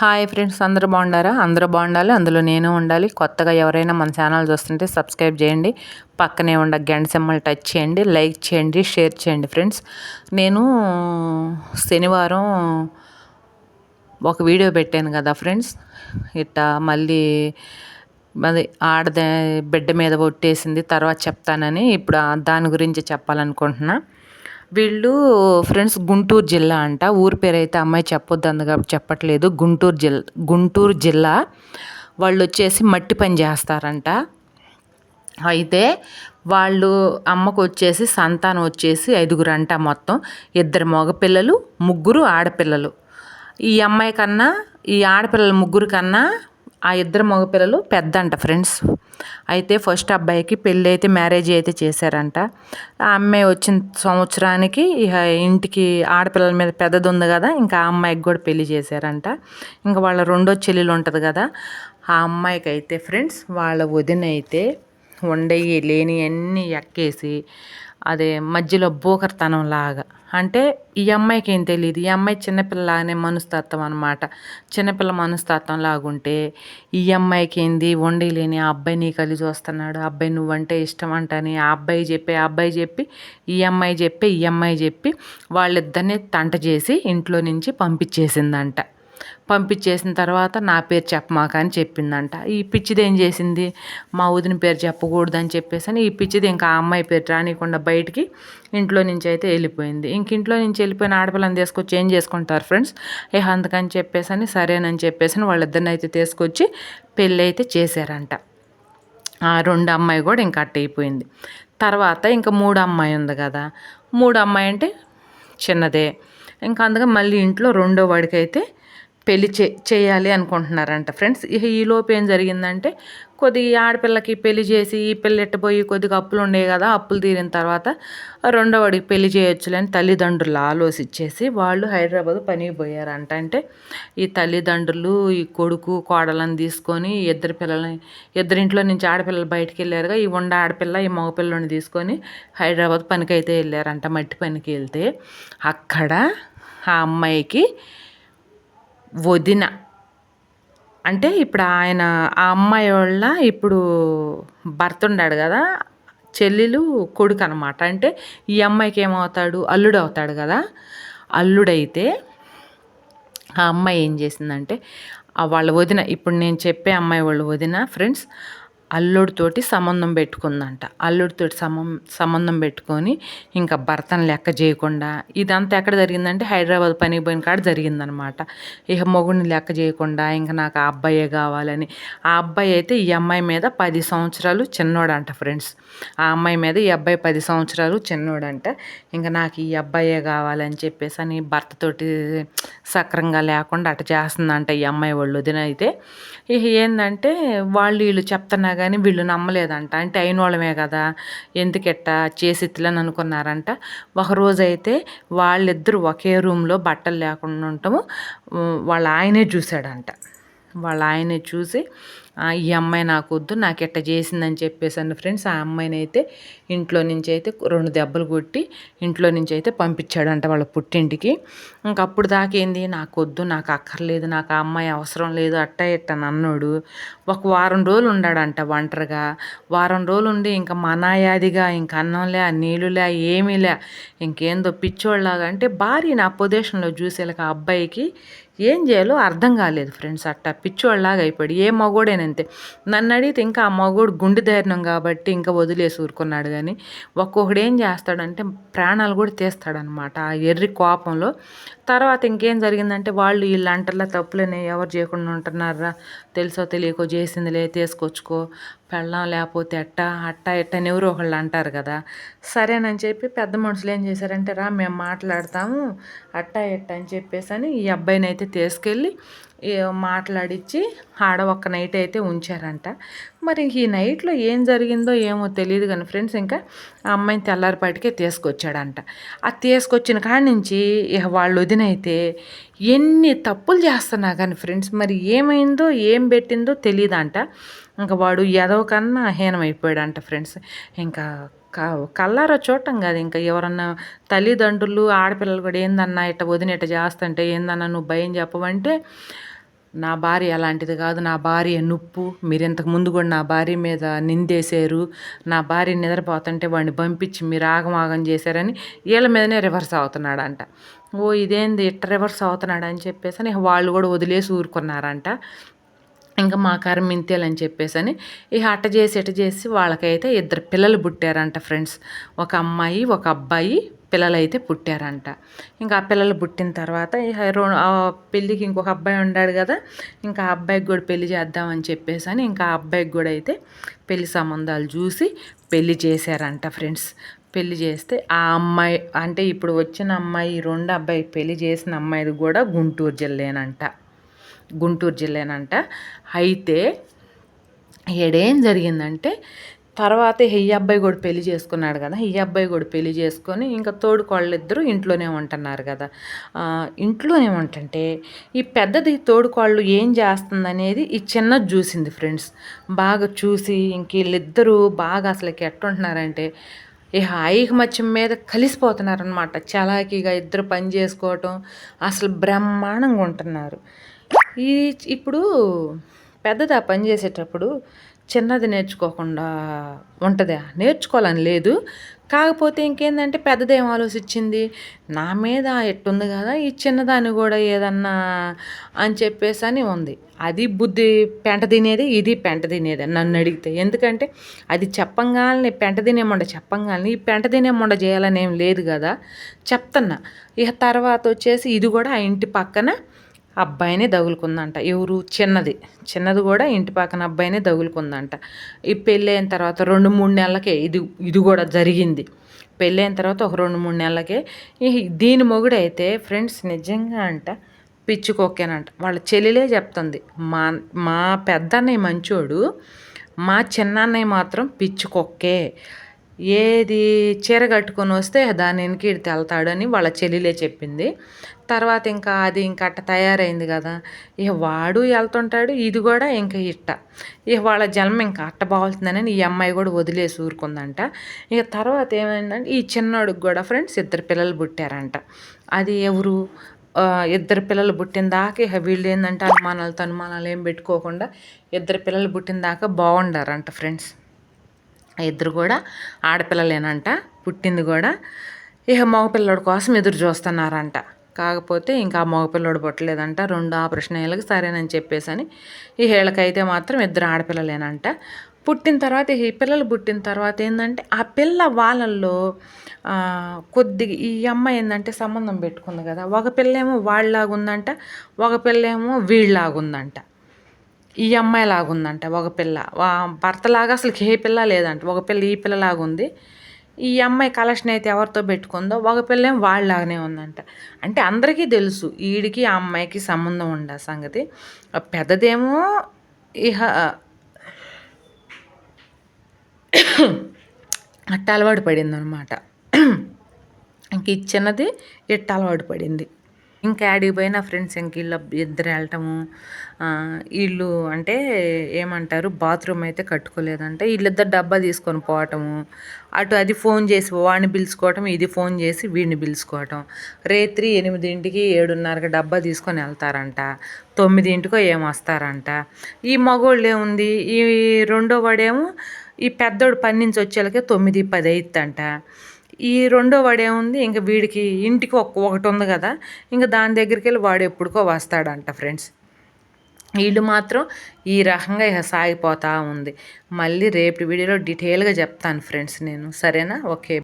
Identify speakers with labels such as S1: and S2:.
S1: Hi friends అందరూ బాగుండారా అందరూ బాగుండాలి అందులో నేను ఉండాలి. కొత్తగా ఎవరైనా మన ఛానల్ చూస్తుంటే సబ్స్క్రైబ్ చేయండి. పక్కనే ఉండ గంట సింబల్ టచ్ చేయండి లైక్ చేయండి షేర్ చేయండి ఫ్రెండ్స్. నేను శనివారం ఒక వీడియో పెట్టాను కదా ఫ్రెండ్స్. ఇట్టా మళ్ళీ అది ఆడదే బిడ్డ మీద ఒట్టేసింది తర్వాత చెప్తానని ఇప్పుడు దాని గురించి చెప్పాలనుకుంటున్నా. వీళ్ళు ఫ్రెండ్స్ గుంటూరు జిల్లా అంట. ఊరి పేరు అయితే అమ్మాయి చెప్పొద్దు కాబట్టి చెప్పట్లేదు. గుంటూరు జిల్లా గుంటూరు జిల్లా. వాళ్ళు వచ్చేసి మట్టి పని చేస్తారంట. అయితే వాళ్ళు అమ్మకు వచ్చేసి సంతానం వచ్చేసి ఐదుగురు అంట మొత్తం. ఇద్దరు మగపిల్లలు ముగ్గురు ఆడపిల్లలు. ఈ అమ్మాయి కన్నా ఈ ఆడపిల్లల ముగ్గురు కన్నా ఆ ఇద్దరు మగపిల్లలు పెద్ద అంట ఫ్రెండ్స్. అయితే ఫస్ట్ అబ్బాయికి పెళ్ళి అయితే మ్యారేజ్ అయితే చేశారంట. ఆ అమ్మాయి వచ్చిన సంవత్సరానికి ఇక ఇంటికి ఆడపిల్లల మీద పెద్దది ఉంది కదా ఇంకా ఆ అమ్మాయికి కూడా పెళ్ళి చేశారంట. ఇంకా వాళ్ళ రెండో చెల్లెలు ఉంటుంది కదా ఆ అమ్మాయికి అయితే ఫ్రెండ్స్ వాళ్ళ వదిన అయితే ఉండయి లేని అన్నీ ఎక్కేసి అదే మధ్యలో బోకర్తనం లాగా. అంటే ఈ అమ్మాయికి ఏం తెలియదు ఈ అమ్మాయి చిన్నపిల్లలాగానే మనస్తత్వం అనమాట చిన్నపిల్ల మనస్తత్వం లాగుంటే ఈ అమ్మాయికి ఏంది? వండలేని ఆ అబ్బాయి నీ కలిసి వస్తున్నాడు అబ్బాయి నువ్వంటే ఇష్టం అంటని ఆ అబ్బాయి చెప్పి ఆ అబ్బాయి చెప్పి ఈ అమ్మాయి చెప్పి ఈ అమ్మాయి చెప్పి వాళ్ళిద్దరిని తంట చేసి ఇంట్లో నుంచి పంపించేసిందంట. పంపించేసిన తర్వాత నా పేరు చెప్పమాక అని చెప్పిందంట. ఈ పిచ్చిది ఏం చేసింది? మా వదిన పేరు చెప్పకూడదు అని చెప్పేసి అని ఈ పిచ్చిది ఇంకా ఆ అమ్మాయి పేరు రానియకుండా బయటికి ఇంట్లో నుంచి అయితే వెళ్ళిపోయింది. ఇంక ఇంట్లో నుంచి వెళ్ళిపోయిన ఆడపిల్లని తీసుకొచ్చి ఏం చేసుకుంటారు ఫ్రెండ్స్? ఏ అందుకని చెప్పేసి అని సరేనని చెప్పేసి వాళ్ళిద్దరిని అయితే తీసుకొచ్చి పెళ్ళి అయితే చేశారంట. ఆ రెండు అమ్మాయి కూడా ఇంకా అట్ట అయిపోయింది. తర్వాత ఇంకా మూడు అమ్మాయి ఉంది కదా. మూడు అమ్మాయి అంటే చిన్నదే. ఇంకా అందుకే మళ్ళీ ఇంట్లో రెండో వాడికి అయితే పెళ్ళి చే చేయాలి అనుకుంటున్నారంట ఫ్రెండ్స్. ఈలోపు ఏం జరిగిందంటే కొద్ది ఆడపిల్లకి పెళ్ళి చేసి ఈ పెళ్ళి ఎట్టబోయి కొద్దిగా అప్పులు ఉండేవి కదా అప్పులు తీరిన తర్వాత రెండోవాడికి పెళ్ళి చేయొచ్చులని తల్లిదండ్రులు ఆలోచించేసి వాళ్ళు హైదరాబాద్ పనికి పోయారంట. అంటే ఈ తల్లిదండ్రులు ఈ కొడుకు కోడలను తీసుకొని ఇద్దరు పిల్లల్ని ఇద్దరింట్లో నుంచి ఆడపిల్లలు బయటికి వెళ్ళారుగా. ఈ ఉండ ఆడపిల్ల ఈ మగపిల్లని తీసుకొని హైదరాబాద్ పనికి అయితే వెళ్ళారంట మట్టి పనికి వెళ్తే. అక్కడ ఆ అమ్మాయికి వదిన. అంటే ఇప్పుడు ఆయన ఆ అమ్మాయి వాళ్ళ ఇప్పుడు భర్త ఉన్నాడు కదా చెల్లెలు కొడుకు అనమాట అంటే ఈ అమ్మాయికి ఏమవుతాడు? అల్లుడు అవుతాడు కదా. అల్లుడైతే ఆ అమ్మాయి ఏం చేసిందంటే వాళ్ళ వదిన ఇప్పుడు నేను చెప్పే అమ్మాయి వాళ్ళ వదిన ఫ్రెండ్స్ అల్లుడితోటి సంబంధం పెట్టుకుందంట. అల్లుడితోటి సమం సంబంధం పెట్టుకొని ఇంకా భర్తను లెక్క చేయకుండా ఇదంతా ఎక్కడ జరిగిందంటే హైదరాబాద్ పనికి పోయిన కాడ జరిగిందనమాట. ఇక మొగుడిని లెక్క చేయకుండా ఇంకా నాకు ఆ అబ్బాయే కావాలని. ఆ అబ్బాయి అయితే ఈ అమ్మాయి మీద పది సంవత్సరాలు చిన్నోడంట ఫ్రెండ్స్. ఆ అమ్మాయి మీద ఈ అబ్బాయి పది సంవత్సరాలు చిన్నోడంట. ఇంకా నాకు ఈ అబ్బాయే కావాలని చెప్పేసి అని భర్తతోటి సక్రంగా లేకుండా అట చేస్తుందంట ఈ అమ్మాయి వాళ్ళు వదిన అయితే. ఇక ఏంటంటే వాళ్ళు వీళ్ళు చెప్తున్నా కానీ వీళ్ళు నమ్మలేదంట. అంటే అయిన వాళ్ళమే కదా ఎందుకెట్టా చేసిత్తులని అనుకున్నారంట. ఒకరోజైతే వాళ్ళిద్దరూ ఒకే రూమ్లో బట్టలు లేకుండా ఉండటము వాళ్ళ ఆయనే చూశాడంట. వాళ్ళ ఆయనే చూసి ఈ అమ్మాయి నాకు వద్దు నాకు ఎట్ట చేసిందని చెప్పేసాను ఫ్రెండ్స్ ఆ అమ్మాయిని అయితే ఇంట్లో నుంచి అయితే రెండు దెబ్బలు కొట్టి ఇంట్లో నుంచి అయితే పంపించాడంట వాళ్ళ పుట్టింటికి. ఇంకప్పుడు దాకేంది నాకు వద్దు నాకు అక్కర్లేదు నాకు ఆ అమ్మాయి అవసరం లేదు అట్ట ఇట్ట అన్నాడు. ఒక వారం రోజులు ఉన్నాడంట ఒంటరిగా. వారం రోజులు ఉండి ఇంకా మనాయాదిగా ఇంక అన్నంలే నీళ్ళులే ఏమీలే ఇంకేందో పిచ్చోళ్ళలాగా అంటే భార్య నా పొజిషన్లో చూసేలాగా ఆ అబ్బాయికి ఏం చేయాలో అర్థం కాలేదు ఫ్రెండ్స్ అట్ట పిచ్చోళ్ళలాగా అయిపోయాడు. ఏ అంతే నన్ను అడిగితే ఇంకా ఆ మగోడు గుండె ధైర్యం కాబట్టి ఇంకా వదిలేసి ఊరుకున్నాడు కానీ ఒక్కొక్కడు ఏం చేస్తాడంటే ప్రాణాలు కూడా తీస్తాడనమాట ఆ ఎర్రి కోపంలో. తర్వాత ఇంకేం జరిగిందంటే వాళ్ళు వీళ్ళు అంటల్లా తప్పులని ఎవరు చేయకుండా ఉంటున్నారా? తెలుసో తెలియకో చేసిందిలే తీసుకొచ్చుకో పెళ్ళం లేకపోతే ఎట్టా అట్టా ఎట్టని ఎవరు ఒకళ్ళు అంటారు కదా. సరేనని చెప్పి పెద్ద మనుషులు ఏం చేశారంటే రా మేము మాట్లాడతాము అట్టా ఎట్ట అని చెప్పేసి అని ఈ అబ్బాయిని అయితే తీసుకెళ్ళి మాట్లాడించి ఆడ ఒక్క నైట్ అయితే ఉంచారంట. మరి ఈ నైట్లో ఏం జరిగిందో ఏమో తెలియదు కానీ ఫ్రెండ్స్ ఇంకా ఆ అమ్మాయిని తెల్లారిపాటికే తీసుకొచ్చాడంట. ఆ తీసుకొచ్చిన కాడి నుంచి వాళ్ళు వదినైతే ఎన్ని తప్పులు చేస్తున్నా కానీ ఫ్రెండ్స్ మరి ఏమైందో ఏం పెట్టిందో తెలియదంట ఇంకా వాడు ఎదవ కన్నా హీనమైపోయాడంట ఫ్రెండ్స్ ఇంకా కల్లారో చూడటం కాదు ఇంకా ఎవరన్నా తల్లిదండ్రులు ఆడపిల్లలు కూడా ఏందన్నా ఇట్ట వదిన ఇట్ట చేస్తుంటే ఏందన్నా నువ్వు భయం చెప్పవంటే నా భార్య అలాంటిది కాదు. నా భార్య నుప్పు. మీరు ఇంతకు ముందు కూడా నా భార్య మీద నిందేశారు. నా భార్య నిద్రపోతుంటే వాడిని పంపించి మీరు ఆగమాగం చేశారని వీళ్ళ మీదనే రివర్స్ అవుతున్నాడంట. ఓ ఇదేంది? ఇట్ట రివర్స్ అవుతున్నాడు అని చెప్పేసి అని వాళ్ళు కూడా వదిలేసి ఊరుకున్నారంట. ఇంకా మా కారం మింతేలని చెప్పేసి అని ఇక అట్ట చేసి ఇట చేసి వాళ్ళకైతే ఇద్దరు పిల్లలు పుట్టారంట ఫ్రెండ్స్. ఒక అమ్మాయి ఒక అబ్బాయి పిల్లలు అయితే పుట్టారంట. ఇంకా ఆ పిల్లలు పుట్టిన తర్వాత పెళ్ళికి ఇంకొక అబ్బాయి ఉన్నాడు కదా ఇంకా ఆ అబ్బాయికి కూడా పెళ్ళి చేద్దామని చెప్పేసి అని ఇంకా ఆ అబ్బాయికి కూడా అయితే పెళ్ళి సంబంధాలు చూసి పెళ్ళి చేశారంట ఫ్రెండ్స్. పెళ్ళి చేస్తే ఆ అమ్మాయి అంటే ఇప్పుడు వచ్చిన అమ్మాయి రెండు అబ్బాయి పెళ్ళి చేసిన అమ్మాయిది కూడా గుంటూరు జిల్లేనంట. గుంటూరు జిల్లేనంట. అయితే ఏడేం జరిగిందంటే తర్వాత ఈ అబ్బాయి కూడా పెళ్ళి చేసుకున్నాడు కదా. ఈ అబ్బాయి కూడా పెళ్ళి చేసుకొని ఇంకా తోడు కోళ్ళిద్దరూ ఇంట్లోనే ఉంటున్నారు కదా. ఇంట్లోనే ఉంటుంటే ఈ పెద్దది తోడుకోళ్ళు ఏం చేస్తుందనేది ఈ చిన్నది చూసింది ఫ్రెండ్స్. బాగా చూసి ఇంక వీళ్ళిద్దరూ బాగా అసలుకి ఎట్టుంటున్నారంటే ఇక ఐకమత్యం మీద కలిసిపోతున్నారనమాట చలాకీగా ఇద్దరు పని చేసుకోవటం అసలు బ్రహ్మాండంగా ఉంటున్నారు. ఈ ఇప్పుడు పెద్దది ఆ పని చేసేటప్పుడు చిన్నది నేర్చుకోకుండా ఉంటుందా? నేర్చుకోవాలని లేదు. కాకపోతే ఇంకేందంటే పెద్దదేం ఆలోచించింది? నా మీద ఎట్టుంది కదా ఈ చిన్నదాన్ని కూడా ఏదన్నా అని చెప్పేసి అని ఉంది. అది బుద్ధి పెంట తినేది ఇది పెంట తినేది నన్ను అడిగితే. ఎందుకంటే అది చెప్పంగానే పెంట తినేమండ చెప్పంగానే ఈ పెంట తినేమండ చేయాలని ఏం లేదు కదా. చెప్తున్నా. ఇక తర్వాత వచ్చేసి ఇది కూడా ఆ ఇంటి పక్కన అబ్బాయినే తగులుకుందంట. ఎవరు? చిన్నది. చిన్నది కూడా ఇంటి పక్కన అబ్బాయినే తగులుకుందంట. ఈ పెళ్ళి అయిన తర్వాత రెండు మూడు నెలలకే ఇది ఇది కూడా జరిగింది. పెళ్ళి అయిన తర్వాత ఒక రెండు మూడు నెలలకే దీని మొగుడైతే ఫ్రెండ్స్ నిజంగా అంట పిచ్చుకోకేనంట వాళ్ళ చెల్లెలే చెప్తుంది మా మా పెద్దన్నయ్య మంచోడు మా చిన్నన్నయ్య మాత్రం పిచ్చుకొక్కే ఏది చీర కట్టుకొని వస్తే దాని వెనక ఇడితే వెళ్తాడని వాళ్ళ చెల్లిలే చెప్పింది. తర్వాత ఇంకా అది ఇంకా అట్ట తయారైంది కదా. ఇక వాడు వెళ్తుంటాడు ఇది కూడా ఇంకా ఇట్ట. ఇక వాళ్ళ జన్మ ఇంకా అట్ట బాగుతుందని ఈ అమ్మాయి కూడా వదిలేసి ఊరుకుందంట. ఇక తర్వాత ఏమైందంటే ఈ చిన్నోడికి కూడా ఫ్రెండ్స్ ఇద్దరు పిల్లలు పుట్టారంట. అది ఎవరు? ఇద్దరు పిల్లలు పుట్టిన దాకా ఇక వీళ్ళు ఏంటంటే అనుమానాలతో అనుమానాలు ఏం పెట్టుకోకుండా ఇద్దరు పిల్లలు పుట్టిన దాకా బాగుండారంట ఫ్రెండ్స్. ఇద్దరు కూడా ఆడపిల్లలేనంట పుట్టింది కూడా. ఇక మగపిల్లడి కోసం ఎదురు చూస్తున్నారంట. కాకపోతే ఇంకా ఆ మగపిల్లడు పుట్టలేదంట. రెండు ఆపరేషన్ అయ్యేలకు సరేనని చెప్పేసి ఈ హేళకైతే మాత్రం ఇద్దరు ఆడపిల్లలేనంట. పుట్టిన తర్వాత ఈ పిల్లలు పుట్టిన తర్వాత ఏంటంటే ఆ పిల్ల వాళ్ళల్లో కొద్దిగా ఈ అమ్మాయి ఏంటంటే సంబంధం పెట్టుకుంది కదా. ఒక పిల్లేమో వాళ్ళలాగా ఉందంట ఒక పిల్లేమో వీళ్ళలాగుందంట. ఈ అమ్మాయి లాగుందంట ఒక పిల్ల. వా- భర్తలాగా అసలు ఏ పిల్ల లేదంట. ఒక పిల్ల ఈ పిల్లలాగా ఉంది ఈ అమ్మాయి కలెక్షన్ అయితే ఎవరితో పెట్టుకుందో ఒక పిల్ల వాళ్ళలాగానే ఉందంట. అంటే అందరికీ తెలుసు ఈడికి ఆ అమ్మాయికి సంబంధం ఉండ సంగతి. పెద్దదేమో ఇహ అట్ట అలవాటు పడింది అనమాట ఇంక ఇచ్చినది చిన్నది ఇట్ట అలవాటు పడింది. ఇంకా యాడికి పోయినా ఫ్రెండ్స్ ఇంక వీళ్ళ ఇద్దరు వెళ్ళటము వీళ్ళు అంటే ఏమంటారు బాత్రూమ్ అయితే కట్టుకోలేదంటే. వీళ్ళిద్దరు డబ్బా తీసుకొని పోవటము అటు అది ఫోన్ చేసి వాడిని పిలుచుకోవటం ఇది ఫోన్ చేసి వీడిని పిలుచుకోవటం. రేత్రి ఎనిమిదింటికి ఏడున్నరకి డబ్బా తీసుకొని వెళ్తారంట. తొమ్మిదింటికో ఏమొస్తారంట ఈ మగోళ్ళు ఏముంది ఈ రెండో వాడేమో ఈ పెద్దోడు పని నుంచి వచ్చేళ్ళకే తొమ్మిది పది అవుతుందంట ఈ రెండో వాడు ఏముంది ఇంకా వీడికి ఇంటికి ఒక ఒకటి ఉంది కదా. ఇంకా దాని దగ్గరికి వెళ్ళి వాడు ఎప్పుడుకో వస్తాడంట ఫ్రెండ్స్. వీళ్ళు మాత్రం ఈ రకంగా ఇక సాగిపోతూ ఉంది. మళ్ళీ రేపు వీడియోలో డీటెయిల్గా చెప్తాను ఫ్రెండ్స్ నేను. సరేనా? ఓకే.